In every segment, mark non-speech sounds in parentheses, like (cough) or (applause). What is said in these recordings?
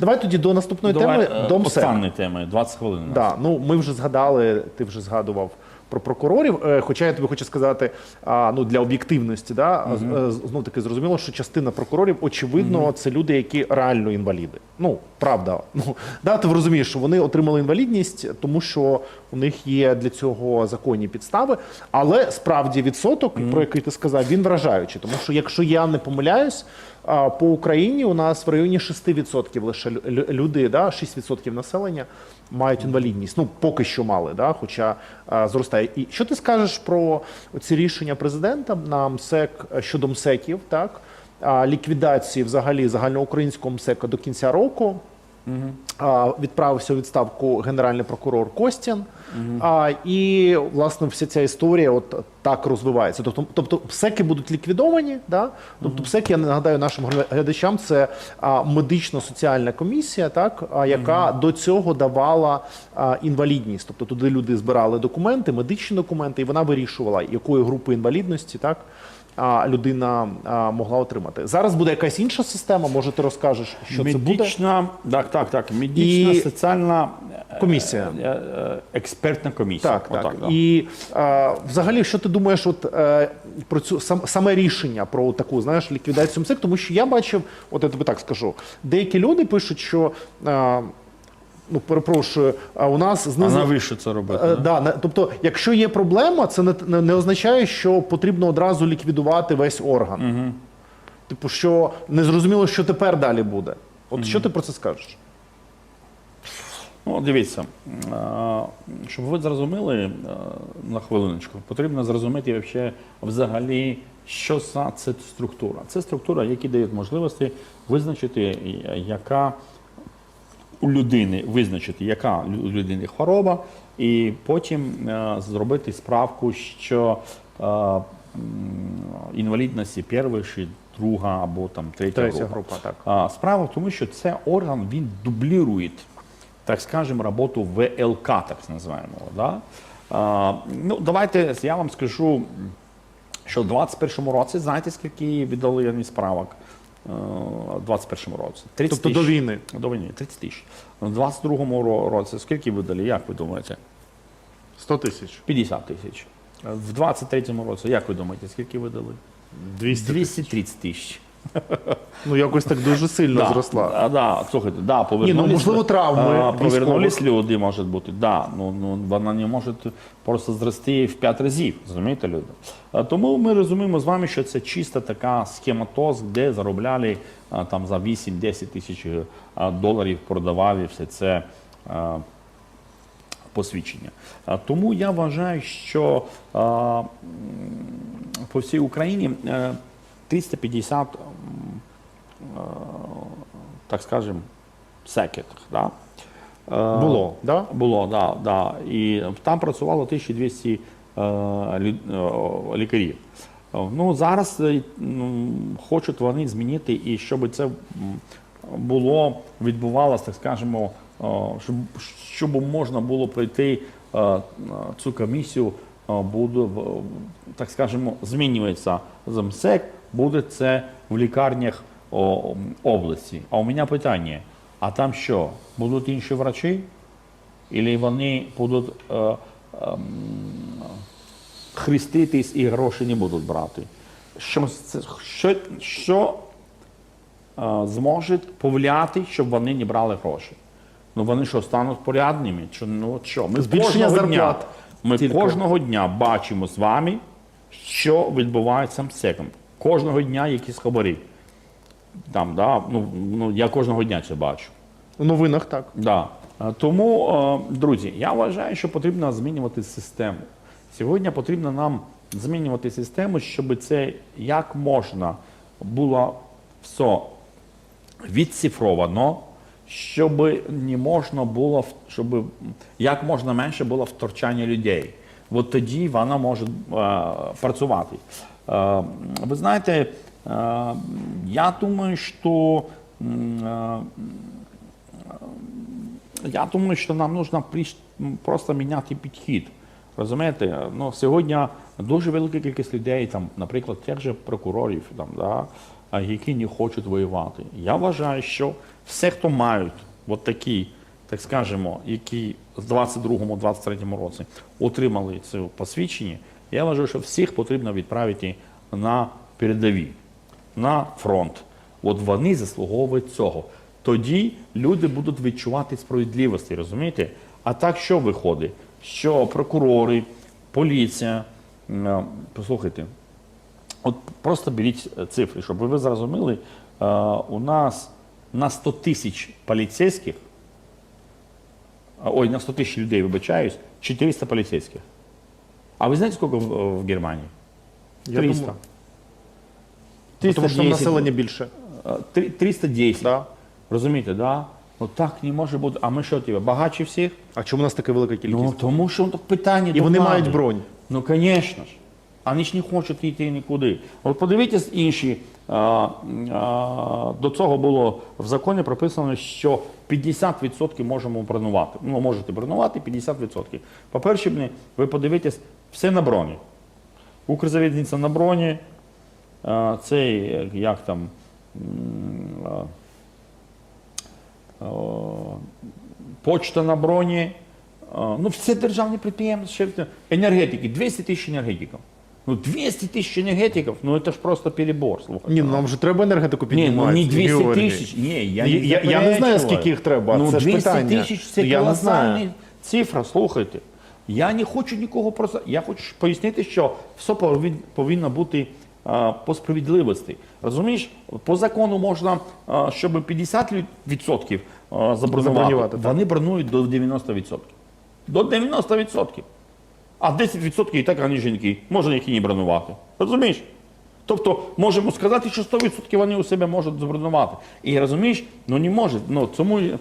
Давай тоді до наступної Давай, теми. е, Домсек. останні теми, 20 хвилин. у нас. Да, ну ми вже згадали, ти вже згадував про прокурорів. Е, Хоча я тобі хочу сказати, ну для об'єктивності, да, знов таки зрозуміло, що частина прокурорів, очевидно, це люди, які реально інваліди. Ну, правда. Ну, да, ти розумієш, що вони отримали інвалідність, тому що у них є для цього законні підстави. Але справді відсоток, про який ти сказав, він вражаючий. Тому що, якщо я не помиляюсь, по Україні у нас в районі 6% лише лю- лю- люди, да, 6% населення мають інвалідність. Ну, поки що мали, да, хоча а, зростає. І що ти скажеш про ці рішення президента на МСЕК е, щодо МСЕКів, так? Ліквідації взагалі загальноукраїнського МСЕКа до кінця року. А, Відправився у відставку генеральний прокурор Костян. А, і власне вся ця історія от так розвивається. Тобто, тобто псеки будуть ліквідовані. Да? Тобто, псеки, я нагадаю нашим глядачам, це медично-соціальна комісія, так, а, яка до цього давала інвалідність. Тобто туди люди збирали документи, медичні документи, і вона вирішувала, якої групи інвалідності так, людина могла отримати. Зараз буде якась інша система. Може, ти розкажеш, що це буде? медична, так, так, так, медична, І- соціальна е, Комісія. е, е, експертна комісія. Так, так. Отак. І е, взагалі, що ти думаєш, от е, про цю сам, саме рішення про таку знаєш ліквідацію МСЕК? Тому що я бачив, от я тобі так скажу, деякі люди пишуть, що е, ну перепрошую, а у нас А знизили. навіщо це робити? Е, да? Да, тобто, якщо є проблема, це не, не, не означає, що потрібно одразу ліквідувати весь орган. Угу. Типу, що не зрозуміло, що тепер далі буде. От що ти про це скажеш? Ну, дивіться, е, щоб ви зрозуміли е, на хвилиночку, потрібно зрозуміти вообще, взагалі, що за це структура. Це структура, яка дає можливості визначити, е, яка у людини визначити, яка у людини хвороба, і потім е, зробити справку, що е, інвалідності першої, друга або там третя, Третя група. група, так. А, Справа в тому, що це орган він дублірує, так скажемо, роботу ВЛК, так називаємо. Да? А, ну, давайте я вам скажу, що в 21-му році, знаєте, скільки віддали справок? Е, В 21-му році. 30 Тобто до війни. До війни, 30 тисяч. У 22-му році скільки видали, як ви думаєте? 100 тисяч. 50 тисяч. В 23-му році, як ви думаєте, скільки видали? 200 230 тисяч. Ну, якось так дуже сильно зросла. Да, да, слухайте, да, повернулись, Ні, ну, можливо, травми а, повернулись люди, може бути. Да, ну, ну, вона не може просто зрости в 5 разів, розумієте, люди. А, Тому ми розуміємо з вами, що це чиста така схематоз, де заробляли а, там за 8-10 тисяч а, доларів, продавали все це. а, Посвідчення. А, Тому я вважаю, що а, м, по всій Україні е, 350 так скажем, секет. Да? Е, Було, да? Було, да, да. І там працювало 1200 е, е, лікарів. Е, Ну, зараз е, ну, хочуть вони змінити, і щоб це було, відбувалося, так скажемо, е, щоб, щоб можна було пройти е, е, цю комісію, е, буде, так скажемо, змінюється з МСЕК, буде це в лікарнях області. А у мене питання: а там що? Будуть інші врачі? Или вони будуть е, ем, хреститись і гроші не будуть брати? Що, що, що е, зможе повлияти, щоб вони не брали гроші? Ну вони що, стануть порядними? Чи, ну, що? Ми Збільшення кожного дня, ми тільки. кожного дня бачимо з вами, що відбувається з МСЕКом. Кожного дня якісь хабарі. Там, да? ну, ну, я кожного дня це бачу. У новинах так. Да. Тому, друзі, я вважаю, що потрібно змінювати систему. Сьогодні потрібно нам змінювати систему, щоб це як можна було все відцифровано, щоб не можна було, щоб як можна менше було втручання людей. От тоді вона може е, працювати. Е, ви знаєте, я думаю, що е, я думаю, що нам потрібно просто міняти підхід. Розумієте, ну, сьогодні дуже велика кількість людей, там, наприклад, тих же прокурорів, там, да, які не хочуть воювати. Я вважаю, що все, хто мають от такі, так скажемо, які з 22-23 році отримали це посвідчення, я вважаю, що всіх потрібно відправити на передові, на фронт. От вони заслуговують цього. Тоді люди будуть відчувати справедливості, розумієте? А так що виходить? Що прокурори, поліція, послухайте, От просто беріть е, цифри, щоб ви зрозуміли, е, у нас на 100 тисяч поліцейських, ой, на 100 тисяч людей, вибачаюсь, 400 поліцейських. А ви знаєте, скільки в, Германії? Я 300. думаю, Тому що населення більше. Е, 310. Да. Розумієте, да? Ну так не може бути. А ми що тебе, багатші всіх? А чому у нас така велика кількість? Ну, тому що тут питання І вони мають бронь. Ну, звісно ж. Вони ж не хочуть йти нікуди. От подивіться інші. А, а, до цього було в законі прописано, що 50% можемо бронувати. Ну, можете бронувати 50%. По-перше, ви подивитесь, все на броні. Укрзавідниця на броні, цей, як там, почта на броні. Ну, все державні підприємства, енергетики, 200 тисяч енергетиків. Ну, 200 тисяч енергетиків, ну це ж просто перебор. Слухайте. Ні, ну нам же треба енергетику Ні, ну не 200 Георгій. тисяч. Ні, я, не я- я не знаю, скільки їх треба, Ну, це ж 200 питання. тисяч це я колосальна цифра, слухайте. Я не хочу нікого просто. Я хочу пояснити, що все повинно бути по справедливості. Розумієш, по закону можна, щоб 50% а, забронювати. Забронювати, так. Вони бронують до 90%. До 90%. А 10% і так вони жінки. Можна їх і не бронувати. Розумієш? Тобто можемо сказати, що 100% вони у себе можуть забронувати. І розумієш, ну не може. Ну цьому е,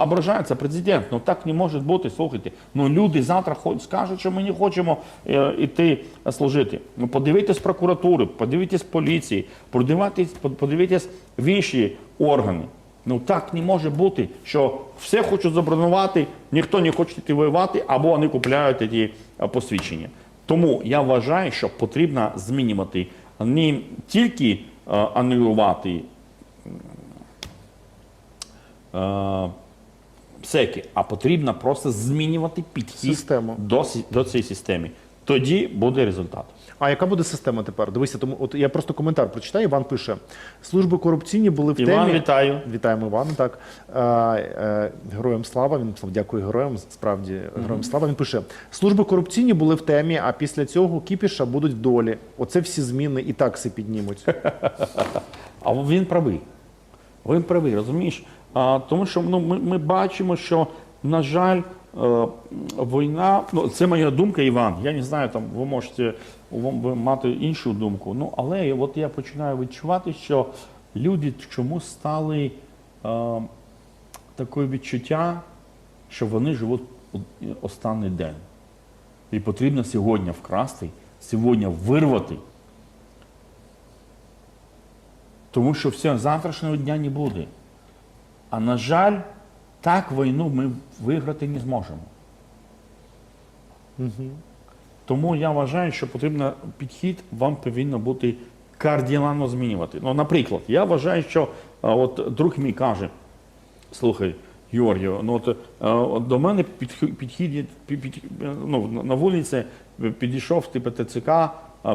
ображається президент. Ну так не може бути. Слухайте. Ну люди завтра хоч скажуть, що ми не хочемо е, іти служити. Ну подивіться прокуратури, подивіться поліції, подивіться, подивіться в інші органи. Ну так не може бути, що все хочуть забронувати, ніхто не хоче йти воювати, або вони купляють ці е, посвідчення. Тому я вважаю, що потрібно змінювати не тільки е, анулювати е, псеки, а потрібно просто змінювати підхід Систему. До, до цієї системи. Тоді буде результат. А яка буде система тепер? Дивися, тому от я просто коментар прочитаю. Іван пише: служби корупційні були в Іван, темі. вітаю. Вітаємо Івана. Так е, е, героям слава. Він написав дякую героям. Справді героям слава. Він пише: служби корупційні були в темі, а після цього кіпіша будуть в долі. Оце всі зміни і такси піднімуть. (laughs) А він правий. Він правий, розумієш? А, тому що ну, ми, ми бачимо, що, на жаль, війна, ну це моя думка, Іван. Я не знаю, там ви можете ви мати іншу думку. Ну, але от я починаю відчувати, що люди чомусь стали е, таке відчуття, що вони живуть останній день. І потрібно сьогодні вкрасти, сьогодні вирвати. Тому що все, завтрашнього дня не буде. А на жаль, так війну ми виграти не зможемо. Тому я вважаю, що потрібно підхід вам повинно бути кардинально змінювати. Ну, наприклад, я вважаю, що от друг мій каже: слухай, Георгію, ну от, от до мене підхід, підхід, під, під- ну, на- вулиці підійшов типу ТЦК,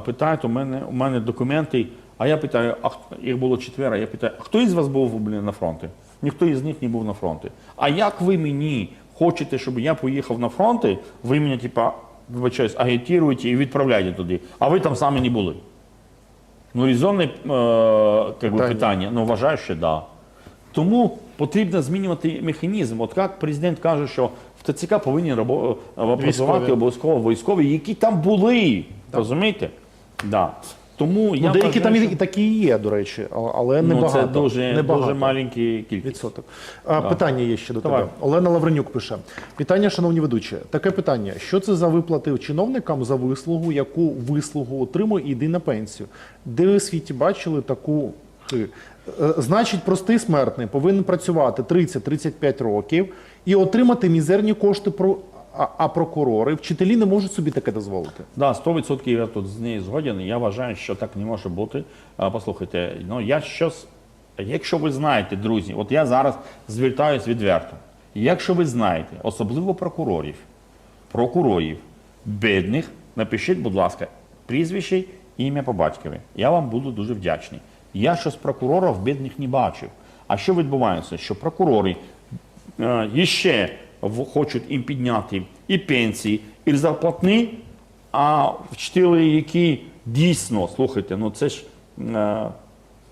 питають у мене, у мене документи. А я питаю, а їх було четверо, я питаю, а хто із вас був блін, на фронті? Ніхто із них не був на фронті. А як ви мені хочете, щоб я поїхав на фронти, ви мене, типа, вибачаюсь, агітуєте і відправляєте туди, а ви там самі не були. Ну, резонне е, Питання. питання. Ну, вважаю, що да. Тому потрібно змінювати механізм. От як президент каже, що в ТЦК повинні е, працювати обов'язково військові, які там були. Розумієте? Да. Тому я ну, деякі вважаю, там і, що- і такі є, до речі, а- але не ну, багато. це дуже, дуже маленький кількість. Відсоток. А, Питання є ще до Давай. тебе. Олена Лавренюк пише: Вітання, шановні ведучі. Таке питання: що це за виплати чиновникам за вислугу, яку вислугу отримує і йди на пенсію? Де ви в світі бачили таку хи? Е, Значить, простий смертний повинен працювати 30-35 років і отримати мізерні кошти про А, прокурори, вчителі не можуть собі таке дозволити. Да, 100% я тут з нею згоден. Я вважаю, що так не може бути. Послухайте, ну я щось, якщо ви знаєте, друзі, от я зараз звертаюсь відверто. Якщо ви знаєте, особливо прокурорів, прокурорів, бідних, напишіть, будь ласка, прізвище, ім'я по батькові. Я вам буду дуже вдячний. Я щось прокурорів бідних не бачив. А що відбувається? Що прокурори е, ще хочуть їм підняти і пенсії, і зарплатні, а вчителі, які дійсно, слухайте, ну це ж е,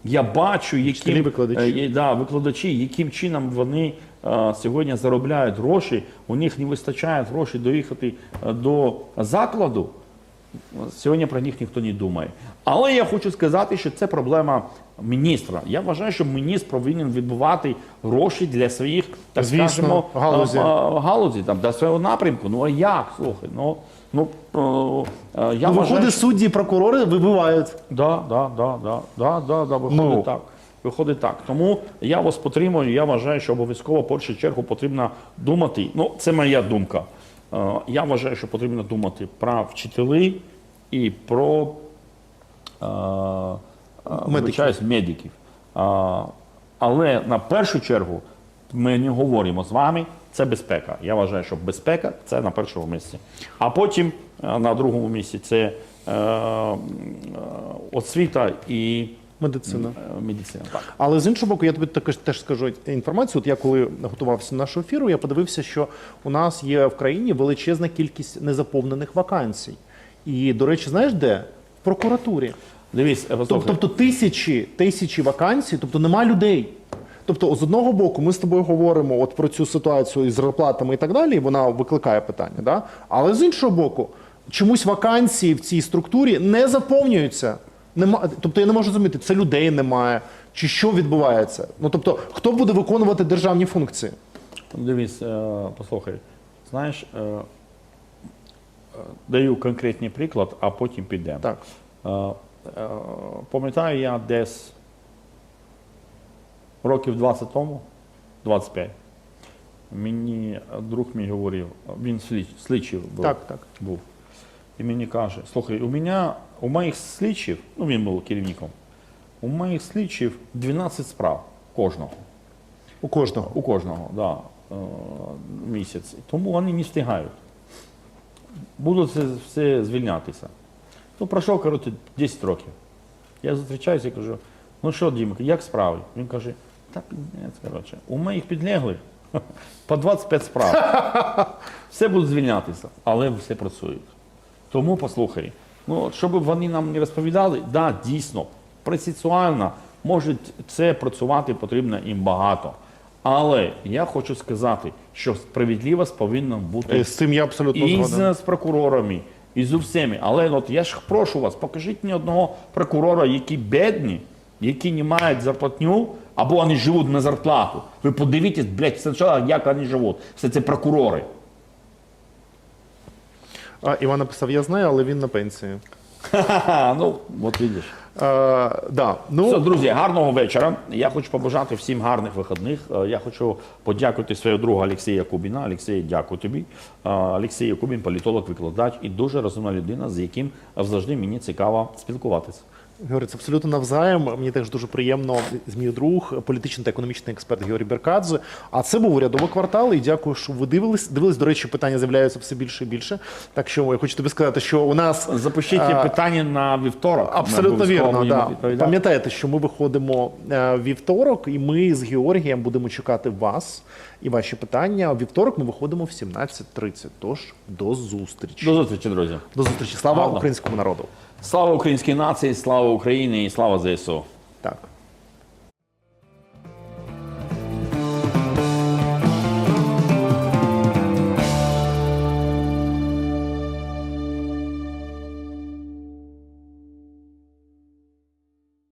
я бачу, яким викладачі. е, да, викладачі, яким чином вони е, сьогодні заробляють гроші, у них не вистачає грошей доїхати е, до закладу. Сьогодні про них ніхто не думає. Але я хочу сказати, що це проблема міністра. Я вважаю, що міністр повинен відбувати гроші для своїх, так Звісно, скажемо, галузі. а, а, галузі там, для свого напрямку. Ну а як? Слухай, ну, ну е, е, я Ну, вважаю, виходить, судді і прокурори вибивають. Да, да, да, да, да, да, да, виходить Ну. так. Виходить так. Тому я вас підтримую. Я вважаю, що обов'язково в першу чергу потрібно думати. Ну, це моя думка. Е, Я вважаю, що потрібно думати про вчителі і про е, е, медиків. Е, Але на першу чергу ми не говоримо з вами. Це безпека. Я вважаю, що безпека це на першому місці. А потім на другому місці це е, освіта і Медицина. е, медицина. Так. Але з іншого боку, я тобі також теж скажу інформацію. От я коли готувався до нашого ефіру, я подивився, що у нас є в країні величезна кількість незаповнених вакансій. І, до речі, знаєш де? В прокуратурі. Дивись, послухай. Тобто тисячі, тисячі вакансій, тобто нема людей. Тобто, з одного боку, ми з тобою говоримо от про цю ситуацію із зарплатами і так далі, і вона викликає питання. Да? Але з іншого боку, чомусь вакансії в цій структурі не заповнюються. Нема, тобто я не можу зрозуміти, це людей немає, чи що відбувається. Ну тобто, хто буде виконувати державні функції? Дивись, е, послухай, знаєш, е, е, даю конкретний приклад, а потім підемо. Так. Пам'ятаю я десь років 20 тому, 25, мені друг мій говорив, він слід, слідчий був, Так, так. був. І мені каже, слухай, у мене, у моїх слідчів, ну він був керівником, у моїх слідчів 12 справ кожного. У кожного. У кожного, да, е, місяць. Тому вони не встигають. Будуть це все звільнятися. Ну, пройшов, коротше, 10 років. Я зустрічаюся і кажу, ну що, Дімка, як справи? Він каже, так, ні, коротше, у моїх підлеглих (laughs) по 25 справ. (laughs) Все будуть звільнятися, але все працюють. Тому послухай, ну, щоб вони нам не розповідали, да, дійсно, процесуально може це працювати потрібно їм багато. Але я хочу сказати, що справедливість повинна бути Е, З цим я абсолютно і з прокурорами, і з усіми. Але от я ж прошу вас, покажіть мені одного прокурора, які бідні, які не мають зарплатню, або вони живуть на зарплату. Ви подивіться, блядь, спочатку, як вони живуть. Все це прокурори. А, Іван написав, я знаю, але він на пенсії. Ну, от видиш. Е, да. ну, Все, друзі, гарного вечора. Я хочу побажати всім гарних вихідних. Е, Я хочу подякувати свого друга Олексія Кубіна. Олексій, дякую тобі. Е, Олексій Кубін, політолог, викладач і дуже розумна людина, з яким завжди мені цікаво спілкуватися. Георгій, це абсолютно навзаєм. Мені теж дуже приємно з мій друг, політичний та економічний експерт Георгій Беркадзе. А це був урядовий квартал. І дякую, що ви дивились. Дивились, до речі, питання з'являються все більше і більше. Так що я хочу тобі сказати, що у нас Запишіть А, питання на вівторок. Абсолютно вірно. Да. Пам'ятаєте, що ми виходимо е, вівторок, і ми з Георгієм будемо чекати вас і ваші питання. Вівторок ми виходимо в 17.30. Тож до зустрічі. До зустрічі, друзі. До зустрічі. Слава Гарно. українському народу. Слава українській нації, слава Україні і слава ЗСУ. Так.